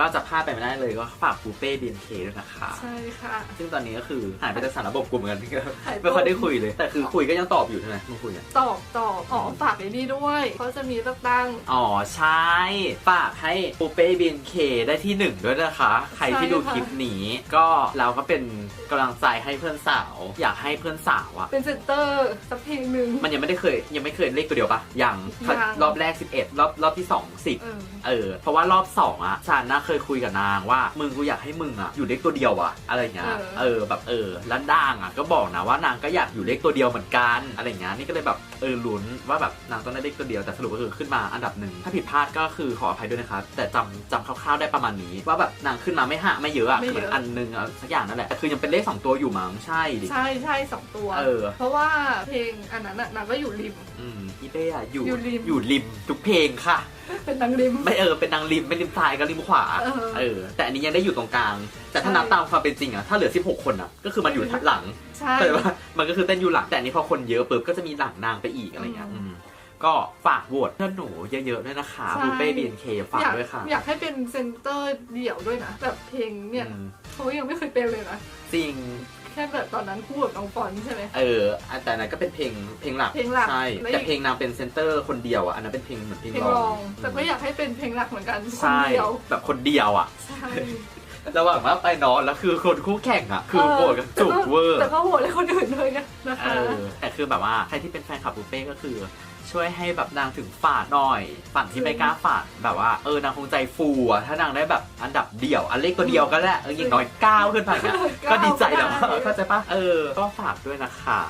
ก็จะพลาดไปไม่ได้เลยก็ฝากปูเป้บีนเคด้วยนะคะ ใช่ค่ะ ซึ่งตอนนี้ก็คือหายไปจากสารระบบกลุ่มเหมือนกันหายไปไม่ค่อยได้คุยเลย แต่คือคุยก็ยังตอบอยู่ใช่ไหมมึงคุยกันตอบตอบอ๋อฝากไอ้นี่ด้วยเขาจะมีเลือกตั้งอ๋อใช่ฝากให้ปูเป้บีนเคได้ที่หนึ่งด้วยนะคะ ใครที่ดูใช่ค่ะคลิปนี้ก็เราก็เป็นกำลังใจให้เพื่อนสาว อยากให้เพื่อนสาวอะเป็นเซนเตอร์สักเพลงหนึ่งมันยังไม่ได้เคยยังไม่เคยเลขตัวเดียวปะยังยังรอบแรก 11 รอบรอบที่ 2 10เออเออเพราะว่ารอบสองอะฉันน่าเคยคุยกับนางว่ามึงกูอยากให้มึงอะอยู่เลขตัวเดียวอะอะไรอย่างเงี้ยเออเออแบบเออแล้วด่างอะก็บอกนะว่านางก็อยากอยู่เลขตัวเดียวเหมือนกันอะไรอย่างเงี้ยนี่ก็เลยแบบเออลุ้นว่าแบบนางต้องได้เลขตัวเดียวแต่สรุปก็คือขึ้นมาอันดับหนึ่งถ้าผิดพลาดก็คือขออภัยด้วยนะครับแต่จำจำคร่าวๆได้ประมาณนี้ ว่าแบบนางขึ้นมาไม่ห่าไม่เยอะอะไม่คือเยอะเหมือนอันหนึงอะสักอย่างนั่นแหละแต่คือยังเป็นเลขสองตัวอยู่มั้งใช่ดิใช่ใช่สองตัวเออเพราะว่าเพลงอันนั้นน่ะนางก็อยู่ริมอืมอีเป้อะอยู่อยู่ริมอยู่ริมทุกเพลงค่ะ เป็นนางริม ไม่เออเป็นนางริมไม่ริมซ้ายก็ริมขวาเออ เออ แต่อันนี้ยังได้อยู่ตรงกลาง แต่ถ้าใช่นับตามความเป็นจริงอะถ้าเหลือ 16 คนอะก็คือมันอยู่หลังใช่ แต่ว่ามันก็คือเต้นอยู่หลังแต่อันนี้พอคนเยอะปุ๊บก็จะมีหลังนางไปอีกอะไรเงี้ยอืมอืมก็ฝากโหวตเพื่อนหนูเยอะๆด้วยนะคะใช่ บูเป้บีนเคฝากอยากด้วยค่ะอยากให้เป็นเซนเตอร์เดี่ยวด้วยนะ แบบเพลงเนี่ยอืมเขายังไม่เคยเป็นเลยนะ จริง แค่แบบตอนนั้นพูดกับน้องฟอนใช่ไหม เอออันแต่อันนั้นก็เป็นเพลงเพลงหลักเพลงหลักใช่แล้วอีกแต่เพลงนางเป็นเซนเตอร์คนเดียวอะอันนั้นเป็นเพลงเหมือนเพลงเพลงรรอองงแต่ก็อยากให้เป็นเพลงหลักเหมือนกันคนใช่เดียวแบบคนเดียวอะใช่ระหว่างว่าไปนอนแล้วคือคนคู่แข่งอะคือโหวตกันจุกเวอร์แต่ก็โหวตให้คนอื่นเลยนะนะคะเออแต่คือแบบว่าใครที่เป็นแฟนคลับปูเป้ก็คือ ช่วยให้แบบนางถึงฝาดหน่อย ฝั่งที่ไม่กล้าฝาดแบบว่าเออนางคงใจฟูอะถ้านางได้แบบอันดับเดี่ยวอันเล็กตัวเดียวก็ได้เอออย่างน้อยเก้าขึ้นไปก็ดีใจแล้วเก้าก็ได้เข้าใจปะเออก็ฝากด้วยนะคะ